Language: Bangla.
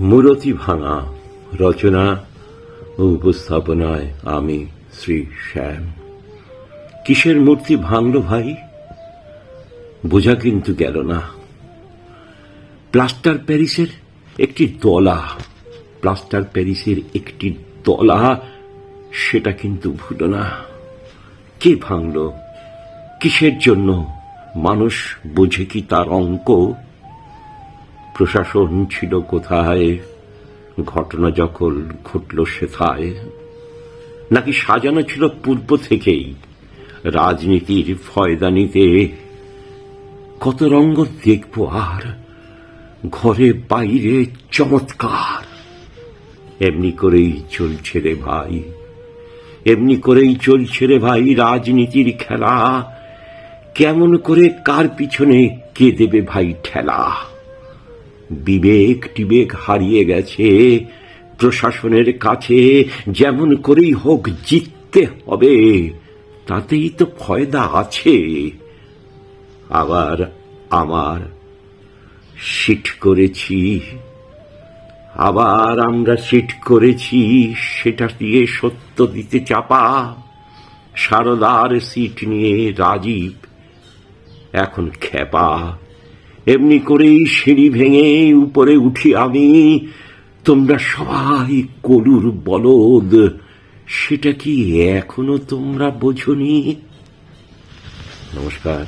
মূরতি ভাঙা রচনা ও উপস্থাপনায় আমি শ্রী শ্যাম। কিসের মূর্তি ভাঙল ভাই? বোঝা কিন্তু গেল না। প্লাস্টার প্যারিসের একটি দলা, প্লাস্টার প্যারিসের একটি দলা, সেটা কিন্তু ভুলো না। কে ভাঙল? কিসের জন্য? মানুষ বোঝে কি তার অঙ্ক? প্রশাসন ছিল কোথায়? ঘটনা যখন ঘটল সেথায়? নাকি সাজানো ছিল পূর্ব থেকেই? রাজনীতির ফয়দা নিতে কত রঙ্গ দেখব আর ঘরে বাইরে চমৎকার। এমনি করেই চলছে রে ভাই। এমনি করেই চলছে রে ভাই রাজনীতির খেলা। কেমন করে কার পিছনে কে দেবে ভাই ঠেলা? বিবেক টিবেক হারিয়ে গেছে। প্রশাসনের কাছে যেমন করেই হোক জিততে হবে, তাতেই তো ফয়দা আছে। আবার আমার সিট করেছি, আবার আমরা সিট করেছি, সেটা দিয়ে সত্য দিতে চাপা। সারদার সিট নিয়ে রাজীব এখন খেপা এমনি করেই সিঁড়ি ভেঙে উপরে উঠি আমি। তোমরা সবাই কলুর বলদ, সেটা কি এখনও তোমরা বোঝনি? নমস্কার।